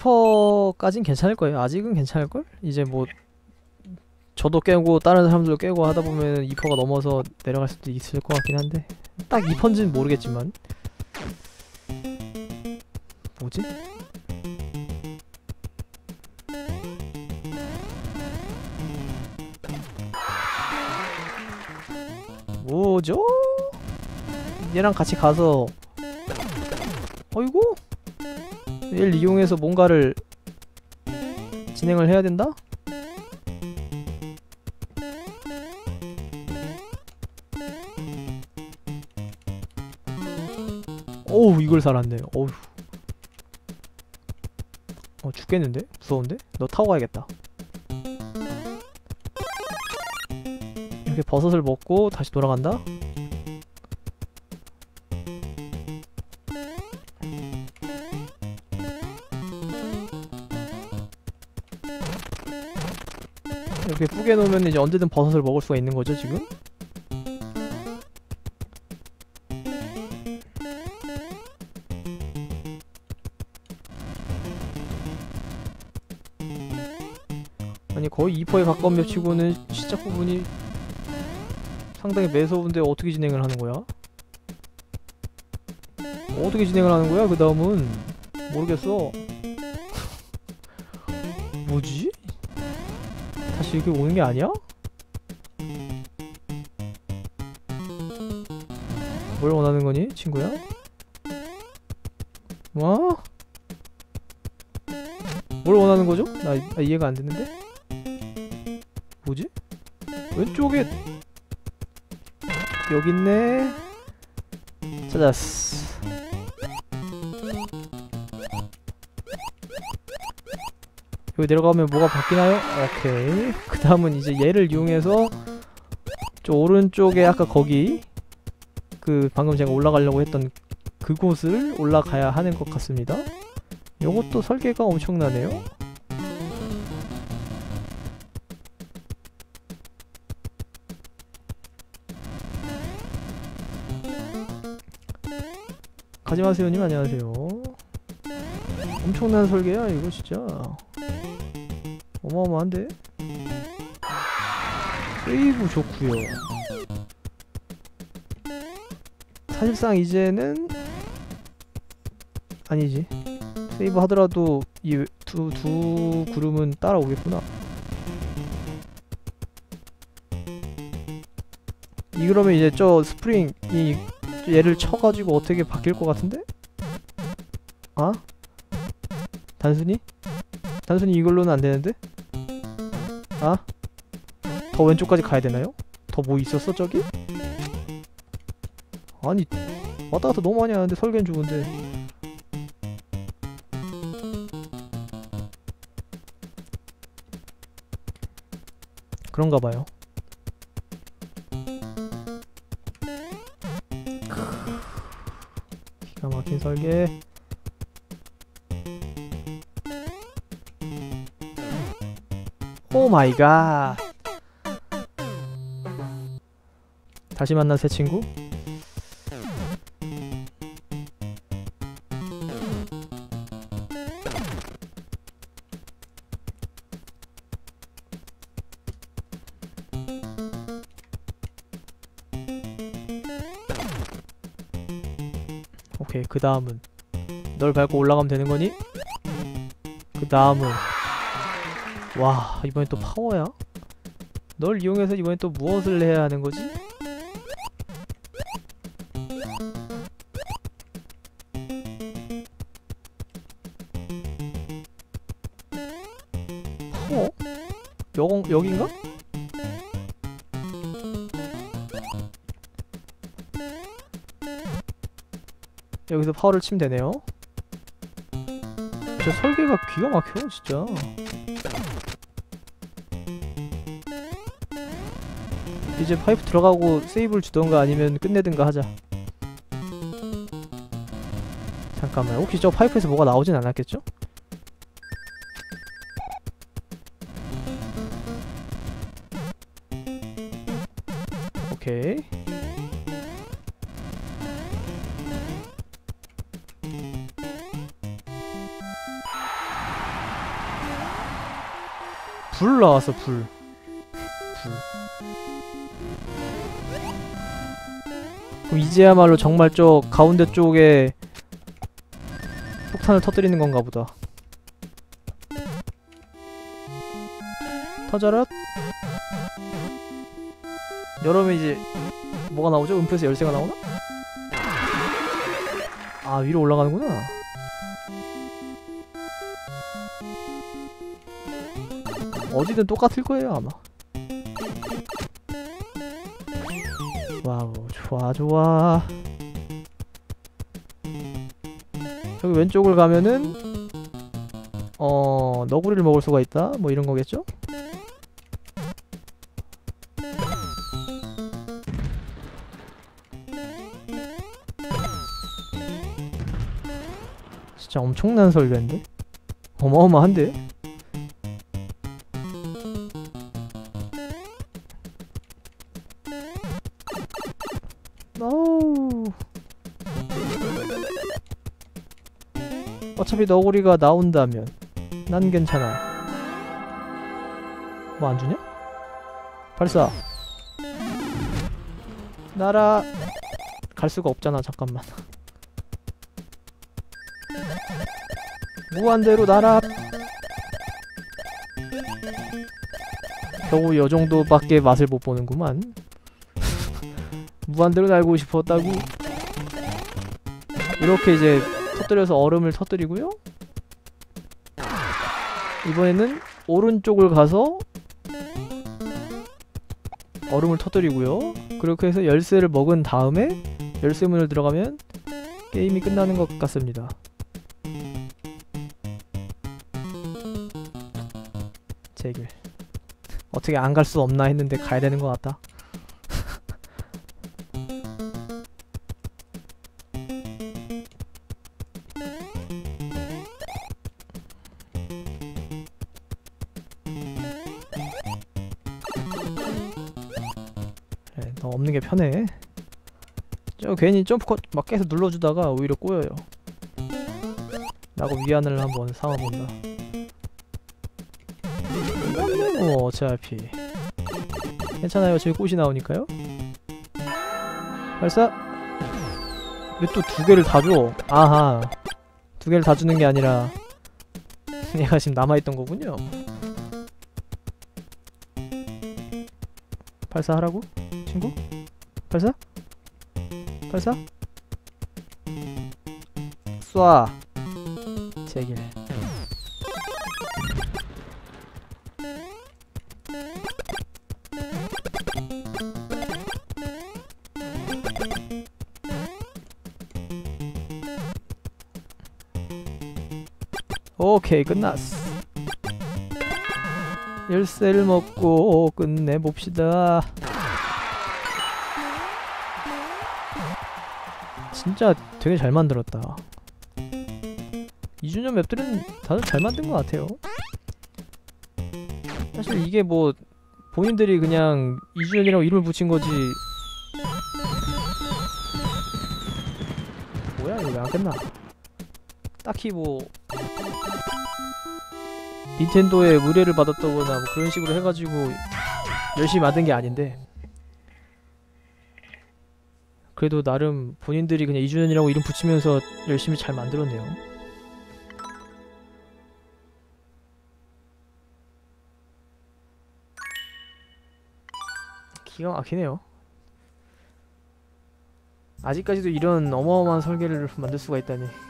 2%까진 괜찮을 거예요. 아직은 괜찮을 걸? 이제 뭐 저도 깨고 다른 사람들도 깨고 하다 보면 2%가 넘어서 내려갈 수도 있을 것 같긴 한데 딱 2%인지는 모르겠지만. 뭐지? 뭐죠? 얘랑 같이 가서. 어이구 얘를 이용해서 뭔가를 진행을 해야 된다? 어우 이걸 살았네 어우 어 죽겠는데? 무서운데? 너 타고 가야겠다 이렇게 버섯을 먹고 다시 돌아간다? 이렇게 뿌개 놓으면 이제 언제든 버섯을 먹을 수가 있는 거죠 지금? 아니 거의 2%에 가까운 맵치고는 시작 부분이 상당히 매서운데 어떻게 진행을 하는 거야? 어떻게 진행을 하는 거야? 그 다음은 모르겠어. 뭐지? 다시 이렇게 오는 게 아니야? 뭘 원하는 거니, 친구야? 뭐? 뭘 원하는 거죠? 나, 나 이해가 안 되는데? 뭐지? 왼쪽에 여기 있네. 찾았어. 여기 내려가면 뭐가 바뀌나요? 오케이. 그 다음은 이제 얘를 이용해서 저 오른쪽에 아까 거기 그 방금 제가 올라가려고 했던 그곳을 올라가야 하는 것 같습니다. 요것도 설계가 엄청나네요. 가지마세요님 안녕하세요. 엄청난 설계야 이거 진짜. 어마어마한데? 세이브 좋구요. 사실상 이제는 아니지. 세이브 하더라도 이 두두 그룹은 따라오겠구나. 이 그러면 이제 저 스프링 이 얘를 쳐가지고 어떻게 바뀔 것 같은데? 아? 단순히? 단순히 이걸로는 안 되는데? 아? 더 왼쪽까지 가야 되나요? 더 뭐 있었어 저기? 아니 왔다 갔다 너무 많이 하는데 설계는 좋은데 그런가 봐요 기가 막힌 설계 오 마이 갓 다시 만난 새 친구? 오케이 그 다음은. 널 밟고 올라가면 되는 거니? 그 다음은 와 이번엔 또 파워야? 널 이용해서 이번엔 또 무엇을 해야 하는 거지? 파워? 여, 여긴가? 여기서 파워를 치면 되네요 저 설계가 기가 막혀 진짜 이제 파이프 들어가고 세이브를 주던가 아니면 끝내든가 하자. 잠깐만 혹시 저 파이프에서 뭐가 나오진 않았겠죠? 오케이. 불 나왔어 불. 이제야말로 정말 저 가운데 쪽에 폭탄을 터뜨리는 건가 보다. 터져라. 여러분 이제 뭐가 나오죠? 음표에서 열쇠가 나오나? 아 위로 올라가는구나. 어디든 똑같을 거예요 아마. 좋아 좋아. 저기 왼쪽을 가면은 어 너구리를 먹을 수가 있다 뭐 이런 거겠죠? 진짜 엄청난 설계인데? 어마어마한데? 노우 어차피 너구리가 나온다면 난 괜찮아. 뭐 안 주냐? 발사. 날아 갈 수가 없잖아 잠깐만. 무한대로 날아 겨우 요 정도밖에 맛을 못 보는구만 무한대로 날고 싶었다고? 이렇게 이제 터뜨려서 얼음을 터뜨리고요. 이번에는 오른쪽을 가서 얼음을 터뜨리고요. 그렇게 해서 열쇠를 먹은 다음에 열쇠문을 들어가면 게임이 끝나는 것 같습니다. 제길 어떻게 안 갈 수 없나 했는데 가야 되는 것 같다 그래, 너 없는 게 편해. 저 괜히 점프컷 막 계속 눌러주다가 오히려 꼬여요. 라고 위안을 한번 삼아본다. 어, 어차피 괜찮아요. 저기 꽃이 나오니까요. 발사. 왜 또 두 개를 다 줘? 아하. 두 개를 다 주는 게 아니라 얘가 지금 남아있던 거군요. 발사하라고? 친구? 발사? 발사? 쏴 제길 오케이 끝났어. 열쇠를 먹고 끝내봅시다. 진짜 되게 잘 만들었다. 2주년 맵들은 다들 잘 만든 것 같아요. 사실 이게 뭐 본인들이 그냥 2주년이라고 이름을 붙인 거지. 뭐야 이거 왜안 끝나? 딱히 뭐 닌텐도에 의뢰를 받았다거나 뭐 그런 식으로 해가지고 열심히 만든 게 아닌데 그래도 나름 본인들이 그냥 2주년이라고 이름 붙이면서 열심히 잘 만들었네요. 기가 막히네요. 아직까지도 이런 어마어마한 설계를 만들 수가 있다니.